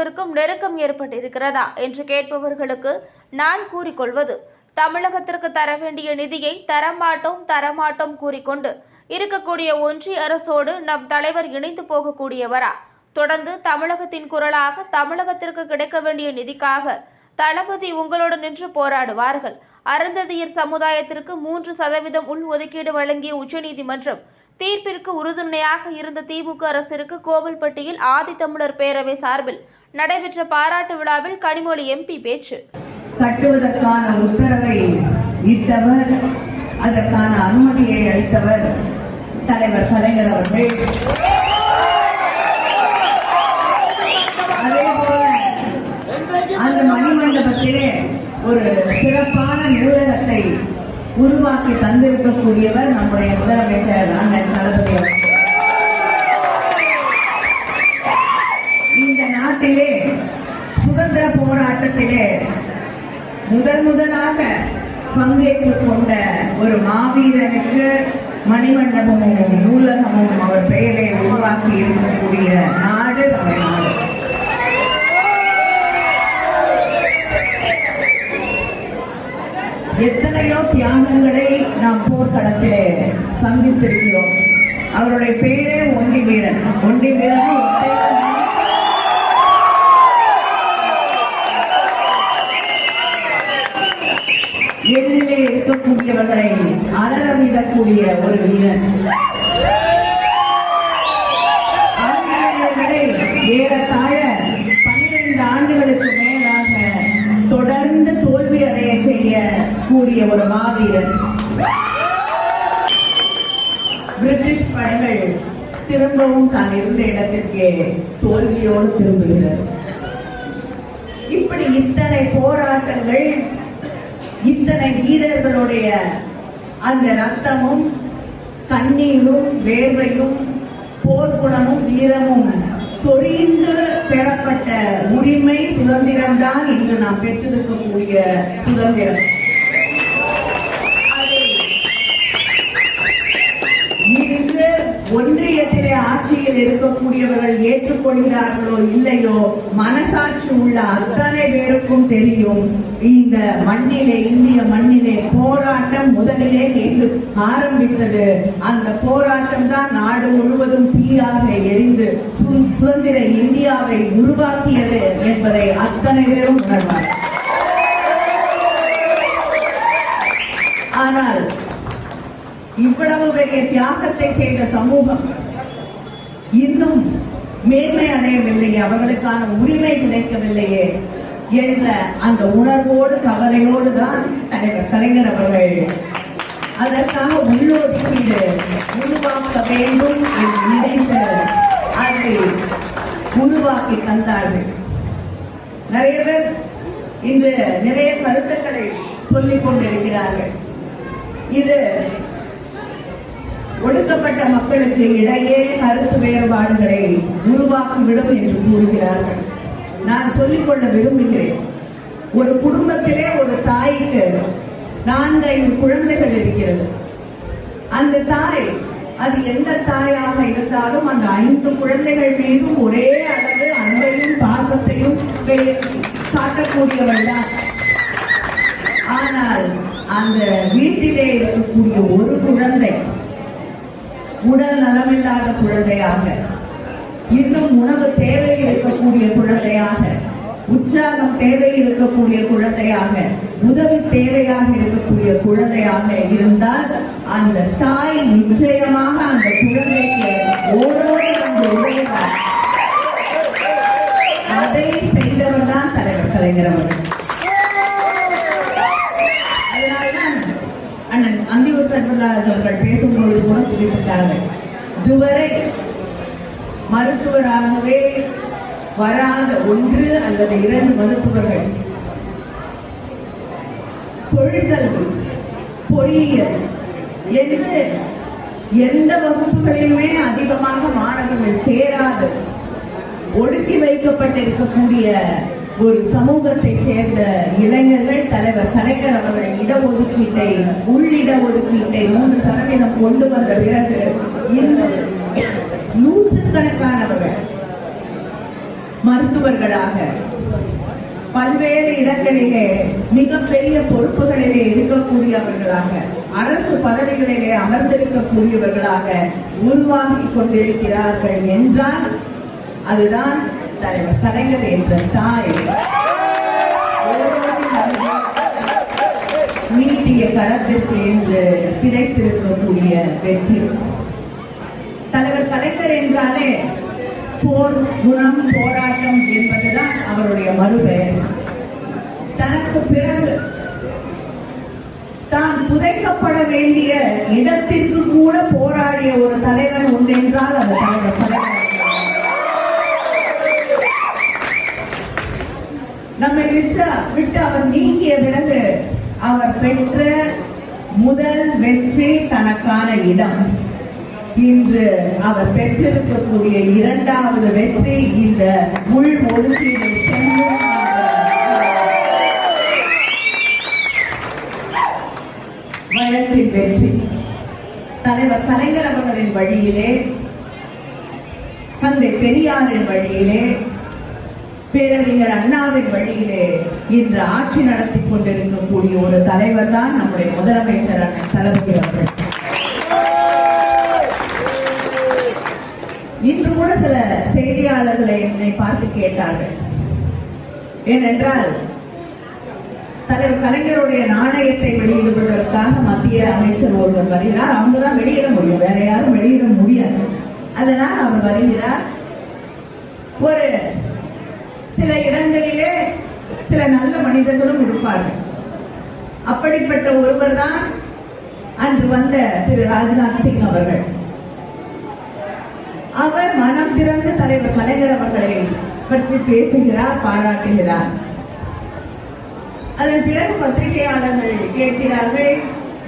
அதிமுகவிற்கும் நெருக்கம் ஏற்பட்டிருக்கிறதா என்று கேட்பவர்களுக்கு நான் கூறிக்கொள்வது தமிழகத்திற்கு தர வேண்டிய நிதியை தரமாட்டோம் தரமாட்டோம் கூறிக்கொண்டு இருக்கக்கூடிய ஒன்றிய அரசோடு நம் தலைவர் இணைந்து போகக்கூடியவரா? தொடர்ந்து தமிழகத்தின் குரலாக தமிழகத்திற்கு கிடைக்க வேண்டிய நிதிக்காக தளபதி உங்களோடு நின்று போராடுவார்கள். அருந்ததியர் சமுதாயத்திற்கு மூன்று சதவீதம் உள் ஒதுக்கீடு வழங்கிய உச்சநீதிமன்றம் தீர்ப்பிற்கு உறுதுணையாக இருந்த திமுக அரசிற்கு கோவில்பட்டியில் ஆதித்தமிழர் பேரவை சார்பில் நடைபெற்ற பாராட்டு விழாவில் கனிமொழி எம்பி பேச்சு. கட்டுவதற்கான உத்தரவை இட்டவர் அதற்கான அனுமதியை அளித்தவர் தலைவர் கலைஞர் அவர்கள். அதே போல அந்த மணிமண்டபத்திலே ஒரு சிறப்பான நூலகத்தை உருவாக்கி தந்திருக்கக்கூடியவர் நம்முடைய முதலமைச்சர் அண்ணன் தளபதி அவர்கள் இந்த நாட்டிலே சுதந்திர போராட்டத்திலே முதல் முதலாக பங்கேற்றுக் கொண்ட ஒரு மணிமண்டபம் எனும் நூலகமும் அவர் பெயரை உருவாக்கி இருக்கக்கூடிய நாடு தமிழ்நாடு எத்தனையோ தியாகங்களை நாம் போர்க்களத்திலே சந்தித்திருக்கிறோம். அவருடைய பெயரே ஒண்டி வீரன். ஒண்டி வீரன் அலறவிடக்கூடிய ஒரு வீரன். ஆங்கிலேயர்களை ஏறத்தாழ பன்னிரண்டு ஆண்டுகளுக்கு மேலாக தொடர்ந்து தோல்வி அடைய செய்ய கூடிய ஒரு மாவீரன். பிரிட்டிஷ் படைகள் திரும்பவும் தான் இருந்த இடத்திற்கே தோல்வியோடு திரும்புகிறது. இப்படி இத்தனை போராட்டங்கள் இத்தனை வீரர்களுடைய அந்த ரத்தமும் கண்ணீரும் வேர்வையும் போர்க்குணமும் வீரமும் சொரிந்து பெறப்பட்ட உரிமை சுதந்திரம்தான் இன்று நாம் பெற்றிருக்கக்கூடிய சுதந்திரம் அதை இன்று ஒன்றியத்திலே ஆட்சியில் இருக்கக்கூடியவர்கள் ஏற்றுக்கொள்கிறார்களோ இல்லையோ மனசாட்சி உள்ள அத்தனை பேருக்கும் தெரியும். இந்த மண்ணிலே இந்திய மண்ணிலே போராட்டம் முதலிலே ஆரம்பித்தது. அந்த போராட்டம் தான் நாடு முழுவதும் தீயாக எரிந்து சு- சுதந்திர இந்தியாவை உருவாக்கியது என்பதை அத்தனை பேரும் உணர்வார் ஆனால் இவ்வளவு பெரிய தியாகத்தை செய்த சமூகம் இன்னும் மேன்மை அடையவில்லையே அவர்களுக்கான உரிமை கிடைக்கவில்லையே என்ற அந்த உணர்வோடு கவலையோடு தான் தலைவர் கலைஞர் அவர்கள் அதற்காக உள்ளொதுக்கீடு உருவாக்க வேண்டும் என்று நினைத்து அதை உருவாக்கி தந்தார்கள். நிறைய பேர் இன்று நிறைய கருத்துக்களை சொல்லிக் கொண்டிருக்கிறார்கள். இது ஒடுக்கப்பட்ட மக்களுக்கு இடையே கருத்து வேறுபாடுகளை உருவாக்கிவிடும் என்று கூறுகிறார்கள். நான் சொல்லிக்கொள்ள விரும்புகிறேன். ஒரு குடும்பத்திலே ஒரு தாய்க்கு நான்கு ஐந்து குழந்தைகள் இருக்கிறது. அந்த தாய் அது எந்த தாயாக இருந்தாலும் அந்த ஐந்து குழந்தைகள் மீதும் ஒரே அளவு அன்பையும் பாசத்தையும் காட்டக்கூடியவள் தான். ஆனால் அந்த வீட்டிலே இருக்கக்கூடிய ஒரு குழந்தை உடல் நலமில்லாத குழந்தையாக இன்னும் உணவு தேவை இருக்கக்கூடிய குழந்தையாக உற்சாகம் தேவை இருக்கக்கூடிய குழந்தையாக உதவி தேவையாக இருக்கக்கூடிய குழந்தையாக இருந்தால் அந்த தாய் நிச்சயமாக அந்த குழந்தைக்கு ஓரோடு உதவுவார். அதை செய்தவர் தான் தலைவர் கலைஞர் அவர்கள் அதனால்தான் அண்ணன் அந்தியூர் சர்வராஜ் அவர்கள் பேசும்போது கூட குறிப்பிட்டார்கள். இதுவரை மருத்துவராகவே வராத ஒன்று அல்லது இரண்டு மருத்துவர்கள் தொழிற்கல்வி பொறியியல் என்று எந்த வகுப்புகளிலுமே அதிகமாக மாணவர்கள் சேராது. ஒடுக்கி வைக்கப்பட்டிருக்கக்கூடிய ஒரு சமூகத்தை சேர்ந்த இளைஞர்கள் தலைவர் கலைஞர் அவர்கள் இடஒதுக்கீட்டை உள்ளிட ஒதுக்கீட்டை மூன்று சதவீதம் கொண்டு வந்த பிறகு இன்று நூற்றுக்கணக்கானவர்கள் மருத்துவர்களாக பல்வேறு இடங்களிலே மிகப்பெரிய பொறுப்புகளிலே இருக்கக்கூடியவர்களாக அரசு பதவிகளிலே அமர்ந்திருக்கக்கூடியவர்களாக உருவாகி கொண்டிருக்கிறார்கள் என்றால் அதுதான் தலைவர் கலைஞர் என்ற தாய் நீட்டிய களத்திற்கு இன்று கிடைத்திருக்கக்கூடிய வெற்றி. தலைவர் கலைஞர் என்றாலே போர் குணம் போராட்டம் என்பதுதான் அவருடைய மறுபெயர். தனக்கு பிறகு தான் புதைக்கப்பட வேண்டிய இடத்திற்கு கூட போராடிய ஒரு தலைவன் உண்டென்றால் அந்த தலைவர் தலைவர் நம்மை விட்டு விட்டு அவர் நீங்கிய பிறகு அவர் பெற்ற முதல் வெற்றி தனக்கான இடம். இன்று அவர் பெற்றிருக்கக்கூடிய இரண்டாவது வெற்றி இந்த உள் ஒதுக்கீடு வழக்கின் வெற்றி. தலைவர் கலைஞர் அவர்களின் வழியிலே தந்தை பெரியாரின் வழியிலே பேரறிஞர் அண்ணாவின் வழியிலே இன்று ஆட்சி நடத்தி கொண்டிருக்கக்கூடிய ஒரு தலைவர் தான் நம்முடைய முதலமைச்சர் அண்ணன் தளபதி அவர்கள். இன்று கூட சில செய்தியாளர்களை என்னை பார்த்து கேட்டார்கள். ஏனென்றால் தலைவர் கலைஞருடைய நாணயத்தை வெளியிடுவதற்காக மத்திய அமைச்சர் ஒருவர் வருகிறார். அவங்க தான் வெளியிட முடியும். வேற யாரும் வெளியிட முடியாது. அதனால் அவர் வருகிறார். ஒரு சில இடங்களிலே சில நல்ல மனிதர்களும் இருப்பார்கள். அப்படிப்பட்ட ஒருவர் தான் அன்று வந்த திரு ராஜ்நாத் சிங் அவர்கள். அவர் மனம் திறந்து தலைவர் கலைஞர் அவர்களை பற்றி பேசுகிறார் பாராட்டுகிறார். அதன் பிறகு பத்திரிகையாளர்கள் கேட்கிறார்கள்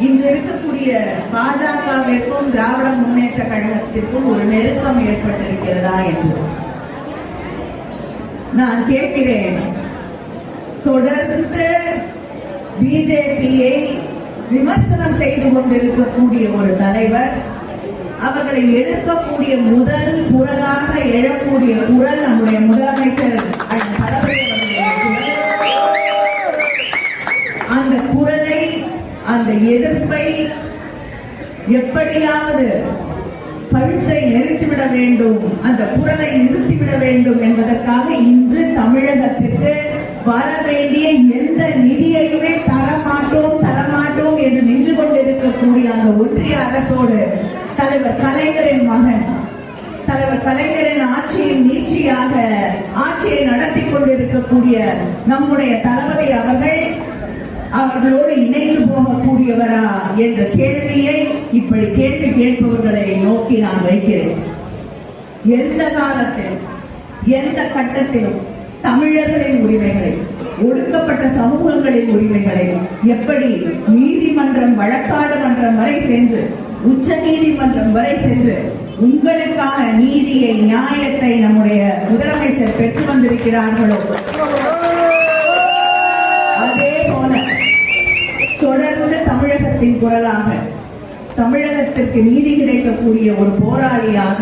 இங்கு இருக்கக்கூடிய பாஜகவிற்கும் திராவிட முன்னேற்ற கழகத்திற்கும் ஒரு நெருக்கம் ஏற்பட்டிருக்கிறதா என்று. நான் கேட்கிறேன். தொடர்ந்து பிஜேபியை விமர்சனம் செய்து கொண்டிருக்கக்கூடிய ஒரு தலைவர் அவர்களை எதிர்க்கக்கூடிய முதல் குரலாக எழக்கூடிய குரல் நம்முடைய முதலமைச்சர் அந்த குரலை அந்த எதிர்ப்பை எப்படியாவது பழுத்தை நிறுத்திவிட வேண்டும் அந்த குரலை நிறுத்திவிட வேண்டும் என்பதற்காக இன்று தமிழகத்திற்கு வர வேண்டிய எந்த நிதியையுமே தரமாட்டோம் தரமாட்டோம் என்று நின்று கொண்டிருக்கக்கூடிய அந்த ஒன்றிய அரசோடு தலைவர் கலைஞரின் மகன் தலைவர் கலைஞரின் ஆட்சியின் நீட்சியாக ஆட்சியை நடத்தி கொண்டிருக்கக்கூடிய நம்முடைய தளபதி அவர்கள் அவர்களோடு இணைந்து போகக்கூடியவரா என்ற கேள்வியை இப்படி கேள்வி கேட்பவர்களை நோக்கி நான் வைக்கிறேன். எந்த காலத்தில் எந்த கட்டத்திலும் தமிழர்களின் உரிமைகளை ஒடுக்கப்பட்ட சமூகங்களின் உரிமைகளை எப்படி நீதிமன்றம் வழக்காடு மன்றம் வரை சென்று உச்ச நீதிமன்றம் வரை சென்று உங்களுக்கான நீதியை நியாயத்தை நம்முடைய முதலமைச்சர் பெற்று வந்திருக்கிறார்களோ? அதே போல தொடர்ந்து தமிழகத்தின் குரலாக தமிழகத்திற்கு நீதி கிடைக்கக்கூடிய ஒரு போராளியாக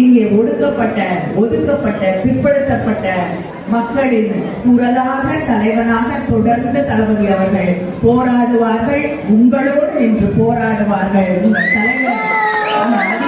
இங்கே ஒடுக்கப்பட்ட ஒதுக்கப்பட்ட பிற்படுத்தப்பட்ட மக்களின் குரலாக தலைவனாக தொடர்ந்து தளபதி அவர்கள் போராடுவார்கள். உங்களோடு நின்று போராடுவார்கள். உங்கள் தலைவர்.